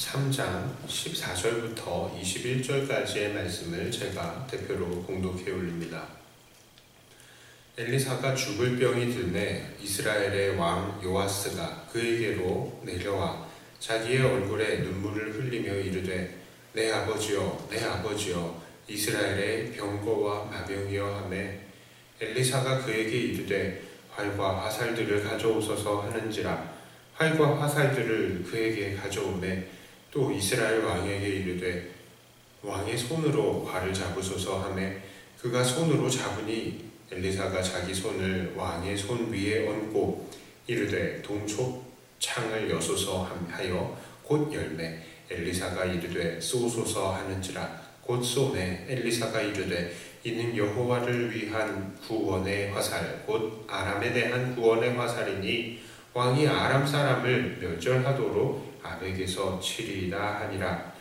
3장 14절부터 21절까지의 말씀을 제가 대표로 공독해 올립니다. 엘리사가 죽을 병이 들매 이스라엘의 왕 요아스가 그에게로 내려와 자기의 얼굴에 눈물을 흘리며 이르되 내 아버지여 내 아버지여 이스라엘의 병거와 마병이여 하매 엘리사가 그에게 이르되 활과 화살들을 가져오소서 하는지라 활과 화살들을 그에게 가져오매 또 이스라엘 왕에게 이르되 왕의 손으로 활을 잡으소서 하매 그가 손으로 잡으니 엘리사가 자기 손을 왕의 손 위에 얹고 이르되 동쪽 창을 여소서 하여 곧 열매. 엘리사가 이르되 쏘소서 하는지라. 곧 쏘매. 엘리사가 이르되 이는 여호와를 위한 구원의 화살 곧 아람에 대한 구원의 화살이니 왕이 아람 사람을 멸절하도록 아벡에서 치리이다 하니라.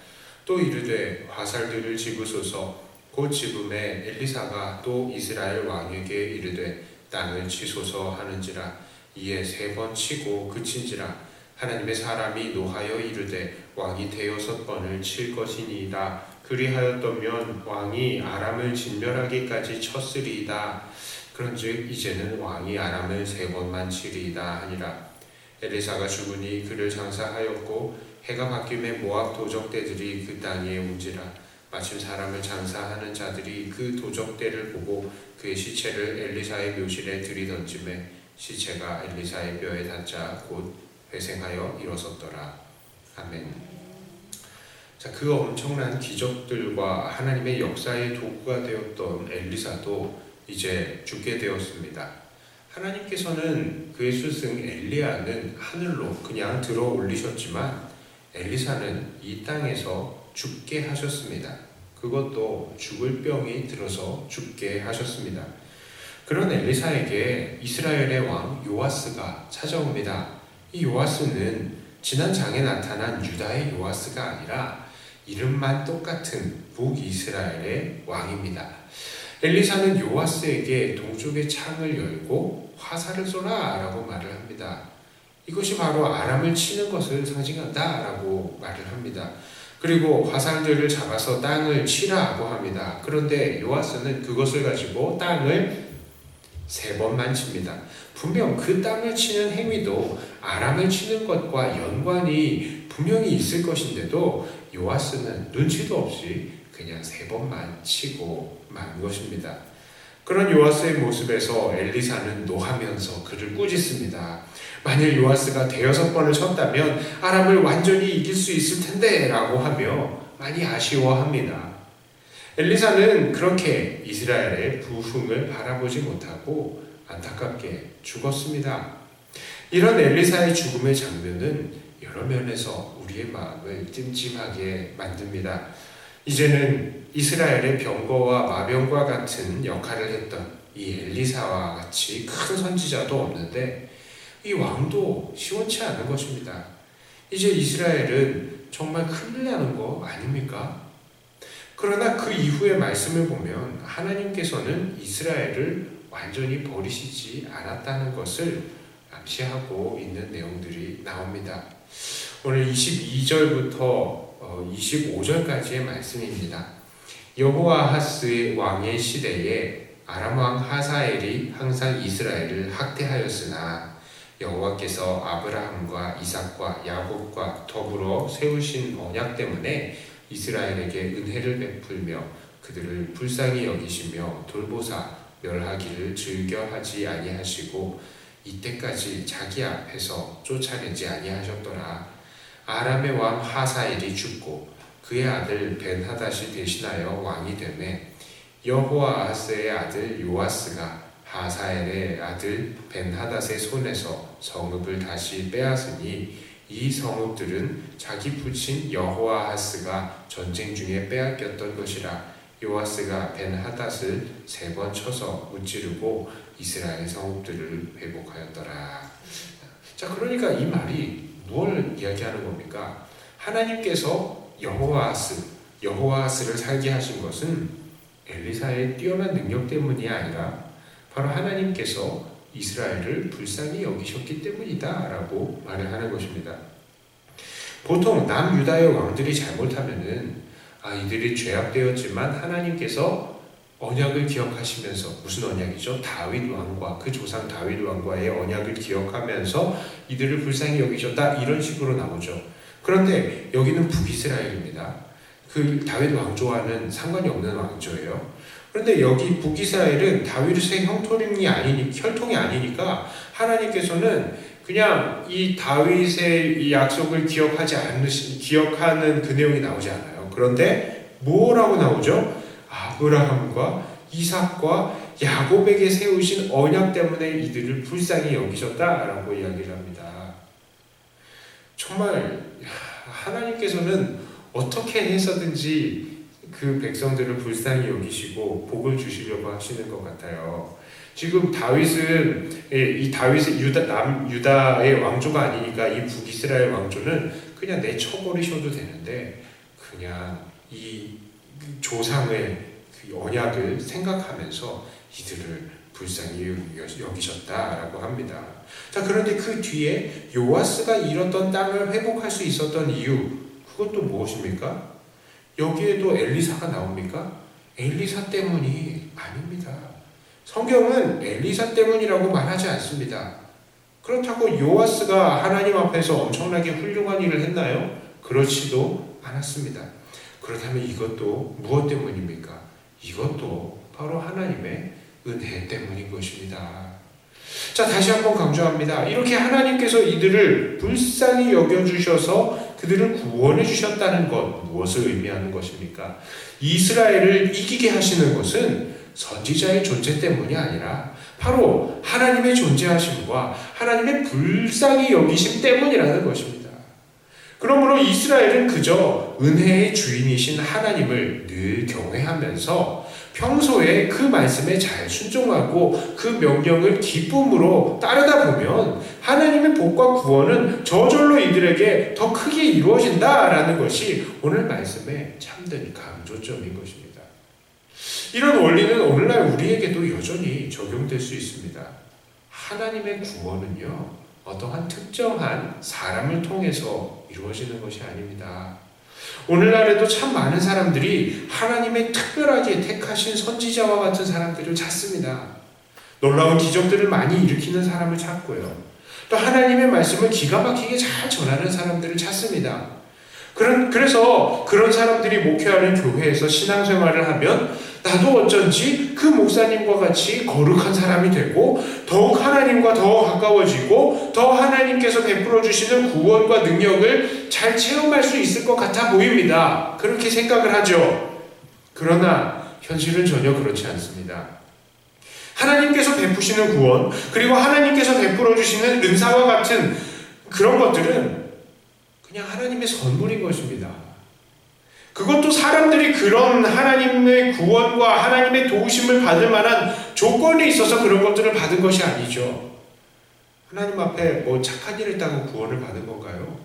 또 이르되 화살들을 집으소서. 곧 집음에 엘리사가 또 이스라엘 왕에게 이르되 땅을 치소서 하는지라. 이에 세 번 치고 그친지라. 하나님의 사람이 노하여 이르되 왕이 대여섯 번을 칠 것이니이다. 그리하였더면 왕이 아람을 진멸하기까지 쳤으리이다. 그런즉 이제는 왕이 아람을 세 번만 치리이다 하니라 엘리사가 죽으니 그를 장사하였고 해가 바뀜에 모압 도적대들이 그 땅에 온지라 마침 사람을 장사하는 자들이 그 도적대를 보고 그의 시체를 엘리사의 묘실에 들이던짐에 시체가 엘리사의 뼈에 닿자 곧 회생하여 일어섰더라 아멘. 자, 그 엄청난 기적들과 하나님의 역사의 도구가 되었던 엘리사도 이제 죽게 되었습니다. 하나님께서는 그의 스승 엘리야는 하늘로 그냥 들어 올리셨지만 엘리사는 이 땅에서 죽게 하셨습니다. 그것도 죽을 병이 들어서 죽게 하셨습니다. 그런 엘리사에게 이스라엘의 왕 요아스가 찾아옵니다. 이 요아스는 지난 장에 나타난 유다의 요아스가 아니라 이름만 똑같은 북이스라엘의 왕입니다. 엘리사는 요아스에게 동쪽의 창을 열고 화살을 쏘라 라고 말을 합니다. 이것이 바로 아람을 치는 것을 상징한다 라고 말을 합니다. 그리고 화살들을 잡아서 땅을 치라고 합니다. 그런데 요아스는 그것을 가지고 땅을 세 번만 칩니다. 분명 그 땅을 치는 행위도 아람을 치는 것과 연관이 분명히 있을 것인데도 요아스는 눈치도 없이 그냥 세 번만 치고 만 것입니다. 그런 요아스의 모습에서 엘리사는 노하면서 그를 꾸짖습니다. 만일 요아스가 대여섯 번을 쳤다면 아람을 완전히 이길 수 있을 텐데 라고 하며 많이 아쉬워합니다. 엘리사는 그렇게 이스라엘의 부흥을 바라보지 못하고 안타깝게 죽었습니다. 이런 엘리사의 죽음의 장면은 여러 면에서 우리의 마음을 찜찜하게 만듭니다. 이제는 이스라엘의 병거와 마병과 같은 역할을 했던 이 엘리사와 같이 큰 선지자도 없는데 이 왕도 시원치 않은 것입니다. 이제 이스라엘은 정말 큰일 나는 거 아닙니까? 그러나 그 이후의 말씀을 보면 하나님께서는 이스라엘을 완전히 버리시지 않았다는 것을 암시하고 있는 내용들이 나옵니다. 오늘 22절부터 25절까지의 어, 말씀입니다. 여호아하스 왕의 시대에 아람 왕 하사엘이 항상 이스라엘을 학대하였으나 여호와께서 아브라함과 이삭과 야곱과 더불어 세우신 언약 때문에 이스라엘에게 은혜를 베풀며 그들을 불쌍히 여기시며 돌보사 멸하기를 즐겨하지 아니하시고 이때까지 자기 앞에서 쫓아내지 아니하셨더라. 아람의 왕 하사엘이 죽고 그의 아들 벤하닷이 대신하여 왕이 되매 여호아하스의 아들 요아스가 하사엘의 아들 벤하닷의 손에서 성읍을 다시 빼앗으니 이 성읍들은 자기 부친 여호아하스가 전쟁 중에 빼앗겼던 것이라 요아스가 벤하닷을 세 번 쳐서 무찌르고 이스라엘 성읍들을 회복하였더라. 자, 그러니까 이 말이 무엇을 이야기하는 겁니까? 하나님께서 여호와스, 여호와스를 살게 하신 것은 엘리사의 뛰어난 능력 때문이 아니라 바로 하나님께서 이스라엘을 불쌍히 여기셨기 때문이다라고 말을 하는 것입니다. 보통 남유다의 왕들이 잘못하면은 아 이들이 죄악되었지만 하나님께서 언약을 기억하시면서 무슨 언약이죠? 다윗 왕과 그 조상 다윗 왕과의 언약을 기억하면서 이들을 불쌍히 여기셨다 이런 식으로 나오죠. 그런데 여기는 북이스라엘입니다. 그 다윗 왕조와는 상관이 없는 왕조예요. 그런데 여기 북이스라엘은 다윗의 형통이 아니니 혈통이 아니니까 하나님께서는 그냥 이 다윗의 이 약속을 기억하지 않으신 기억하는 그 내용이 나오지 않아요. 그런데 뭐라고 나오죠? 아브라함과 이삭과 야곱에게 세우신 언약 때문에 이들을 불쌍히 여기셨다라고 이야기를 합니다. 정말 하나님께서는 어떻게 해서든지 그 백성들을 불쌍히 여기시고 복을 주시려고 하시는 것 같아요. 지금 다윗은 예, 이 다윗의 유다 남 유다의 왕조가 아니니까 이 북이스라엘 왕조는 그냥 내쳐버리셔도 되는데 그냥 이 조상의 그 언약을 생각하면서 이들을 불쌍히 여기셨다라고 합니다. 자 그런데 그 뒤에 요아스가 잃었던 땅을 회복할 수 있었던 이유 그것도 무엇입니까? 여기에도 엘리사가 나옵니까? 엘리사 때문이 아닙니다. 성경은 엘리사 때문이라고 말하지 않습니다. 그렇다고 요아스가 하나님 앞에서 엄청나게 훌륭한 일을 했나요? 그렇지도 않았습니다. 그렇다면 이것도 무엇 때문입니까? 이것도 바로 하나님의 은혜 때문인 것입니다. 자, 다시 한번 강조합니다. 이렇게 하나님께서 이들을 불쌍히 여겨주셔서 그들을 구원해 주셨다는 것, 무엇을 의미하는 것입니까? 이스라엘을 이기게 하시는 것은 선지자의 존재 때문이 아니라 바로 하나님의 존재하심과 하나님의 불쌍히 여기심 때문이라는 것입니다. 그러므로 이스라엘은 그저 은혜의 주인이신 하나님을 늘 경외하면서 평소에 그 말씀에 잘 순종하고 그 명령을 기쁨으로 따르다 보면 하나님의 복과 구원은 저절로 이들에게 더 크게 이루어진다라는 것이 오늘 말씀의 참된 강조점인 것입니다. 이런 원리는 오늘날 우리에게도 여전히 적용될 수 있습니다. 하나님의 구원은요, 어떠한 특정한 사람을 통해서 이루어지는 것이 아닙니다. 오늘날에도 참 많은 사람들이 하나님의 특별하게 택하신 선지자와 같은 사람들을 찾습니다. 놀라운 기적들을 많이 일으키는 사람을 찾고요. 또 하나님의 말씀을 기가 막히게 잘 전하는 사람들을 찾습니다. 그런, 그래서 그런 사람들이 목회하는 교회에서 신앙생활을 하면 나도 어쩐지 그 목사님과 같이 거룩한 사람이 되고 더욱 하나님과 더 가까워지고 더 하나님께서 베풀어 주시는 구원과 능력을 잘 체험할 수 있을 것 같아 보입니다. 그렇게 생각을 하죠. 그러나 현실은 전혀 그렇지 않습니다. 하나님께서 베푸시는 구원, 그리고 하나님께서 베풀어 주시는 은사와 같은 그런 것들은 그냥 하나님의 선물인 것입니다. 그것도 사람들이 그런 하나님의 구원과 하나님의 도우심을 받을 만한 조건이 있어서 그런 것들을 받은 것이 아니죠. 하나님 앞에 뭐 착한 일을 했다고 구원을 받은 건가요?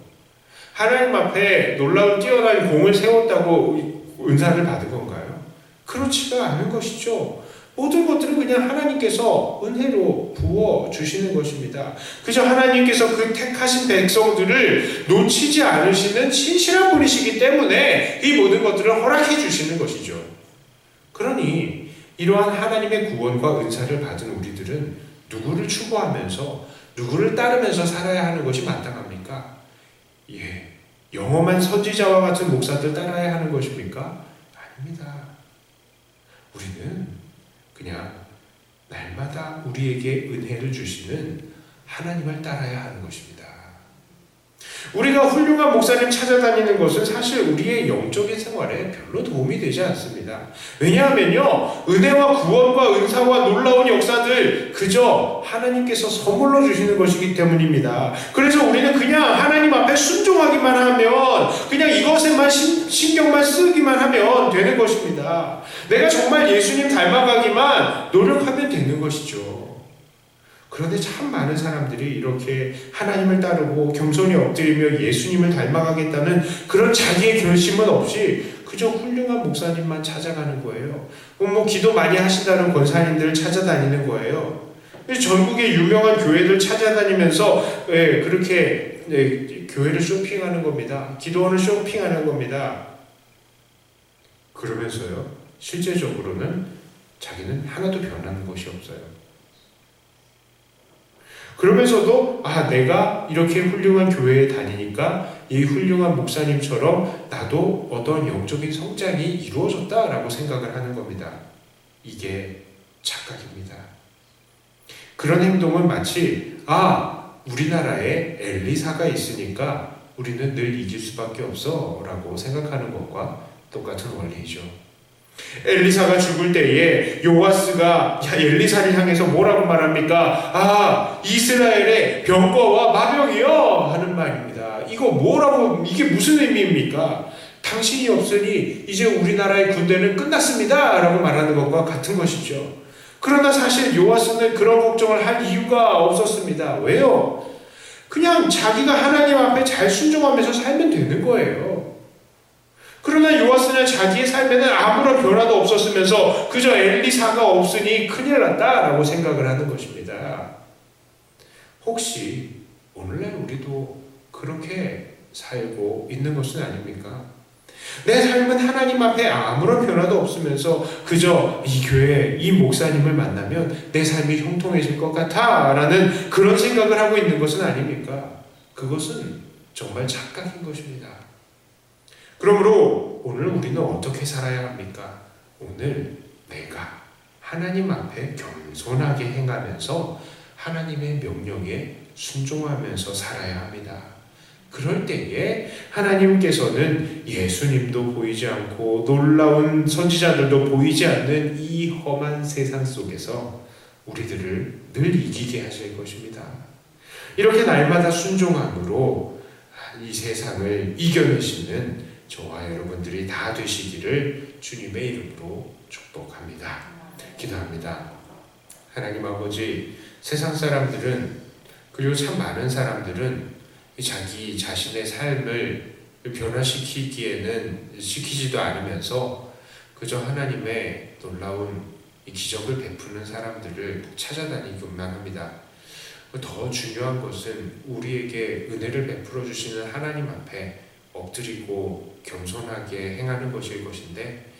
하나님 앞에 놀라운 뛰어난 공을 세웠다고 은사를 받은 건가요? 그렇지가 않은 것이죠. 모든 것들은 그냥 하나님께서 은혜로 부어 주시는 것입니다. 그저 하나님께서 그 택하신 백성들을 놓치지 않으시는 신실한 분이시기 때문에 이 모든 것들을 허락해 주시는 것이죠. 그러니 이러한 하나님의 구원과 은사를 받은 우리들은 누구를 추구하면서 누구를 따르면서 살아야 하는 것이 마땅합니까? 예. 영험한 선지자와 같은 목사들 따라야 하는 것입니까? 아닙니다. 우리는 그냥 날마다 우리에게 은혜를 주시는 하나님을 따라야 하는 것입니다. 우리가 훌륭한 목사님 찾아다니는 것은 사실 우리의 영적인 생활에 별로 도움이 되지 않습니다. 왜냐하면요, 은혜와 구원과 은사와 놀라운 역사들 그저 하나님께서 선물로 주시는 것이기 때문입니다. 그래서 우리는 그냥 하나님 앞에 순종하기만 하면, 그냥 이것에만 신경만 쓰기만 하면 되는 것입니다. 내가 정말 예수님 닮아가기만 노력하면 되는 것이죠. 그런데 참 많은 사람들이 이렇게 하나님을 따르고 겸손히 엎드리며 예수님을 닮아가겠다는 그런 자기의 결심은 없이 그저 훌륭한 목사님만 찾아가는 거예요. 뭐 기도 많이 하신다는 권사님들을 찾아다니는 거예요. 전국의 유명한 교회들 찾아다니면서 예, 그렇게 네, 교회를 쇼핑하는 겁니다. 기도원을 쇼핑하는 겁니다. 그러면서요, 실제적으로는 자기는 하나도 변하는 것이 없어요. 그러면서도 아 내가 이렇게 훌륭한 교회에 다니니까 이 훌륭한 목사님처럼 나도 어떤 영적인 성장이 이루어졌다라고 생각을 하는 겁니다. 이게 착각입니다. 그런 행동은 마치 아 우리나라에 엘리사가 있으니까 우리는 늘 이길 수밖에 없어 라고 생각하는 것과 똑같은 원리이죠. 엘리사가 죽을 때에 요아스가 야, 엘리사를 향해서 뭐라고 말합니까? 아 이스라엘의 병거와 마병이요 하는 말입니다. 이거 뭐라고 이게 무슨 의미입니까? 당신이 없으니 이제 우리나라의 군대는 끝났습니다 라고 말하는 것과 같은 것이죠. 그러나 사실 요아스는 그런 걱정을 할 이유가 없었습니다. 왜요? 그냥 자기가 하나님 앞에 잘 순종하면서 살면 되는 거예요. 그러나 요아스는 자기의 삶에는 아무런 변화도 없었으면서 그저 엘리사가 없으니 큰일 났다라고 생각을 하는 것입니다. 혹시 오늘날 우리도 그렇게 살고 있는 것은 아닙니까? 내 삶은 하나님 앞에 아무런 변화도 없으면서 그저 이 교회, 이 목사님을 만나면 내 삶이 형통해질 것 같아 라는 그런 생각을 하고 있는 것은 아닙니까? 그것은 정말 착각인 것입니다. 그러므로 오늘 우리는 어떻게 살아야 합니까? 오늘 내가 하나님 앞에 겸손하게 행하면서 하나님의 명령에 순종하면서 살아야 합니다. 그럴 때에 하나님께서는 예수님도 보이지 않고 놀라운 선지자들도 보이지 않는 이 험한 세상 속에서 우리들을 늘 이기게 하실 것입니다. 이렇게 날마다 순종함으로 이 세상을 이겨내시는 저와 여러분들이 다 되시기를 주님의 이름으로 축복합니다. 기도합니다. 하나님 아버지, 세상 사람들은 그리고 참 많은 사람들은 자기 자신의 삶을 변화시키기에는 시키지도 않으면서 그저 하나님의 놀라운 기적을 베푸는 사람들을 찾아다니기만 합니다. 더 중요한 것은 우리에게 은혜를 베풀어 주시는 하나님 앞에 엎드리고 겸손하게 행하는 것일 것인데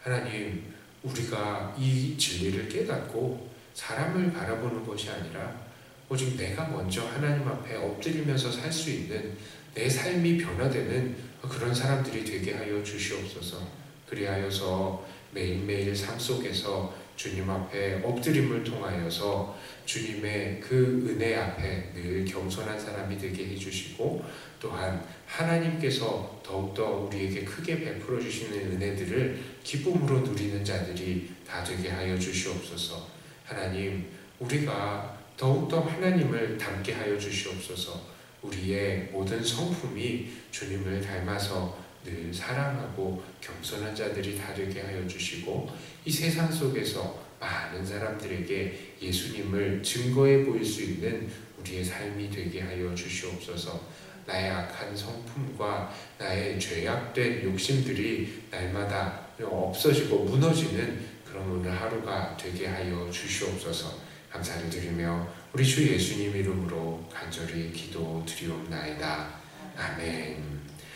하나님 우리가 이 진리를 깨닫고 사람을 바라보는 것이 아니라 오직 내가 먼저 하나님 앞에 엎드리면서 살 수 있는 내 삶이 변화되는 그런 사람들이 되게 하여 주시옵소서. 그리하여서 매일매일 삶 속에서 주님 앞에 엎드림을 통하여서 주님의 그 은혜 앞에 늘 겸손한 사람이 되게 해주시고 또한 하나님께서 더욱더 우리에게 크게 베풀어 주시는 은혜들을 기쁨으로 누리는 자들이 다 되게 하여 주시옵소서. 하나님, 우리가 더욱더 하나님을 닮게 하여 주시옵소서. 우리의 모든 성품이 주님을 닮아서 늘 사랑하고 겸손한 자들이 다 되게 하여 주시고 이 세상 속에서 많은 사람들에게 예수님을 증거해 보일 수 있는 우리의 삶이 되게 하여 주시옵소서. 나의 악한 성품과 나의 죄악된 욕심들이 날마다 없어지고 무너지는 그런 오늘 하루가 되게 하여 주시옵소서. 감사를 드리며 우리 주 예수님 이름으로 간절히 기도 드리옵나이다. 아멘.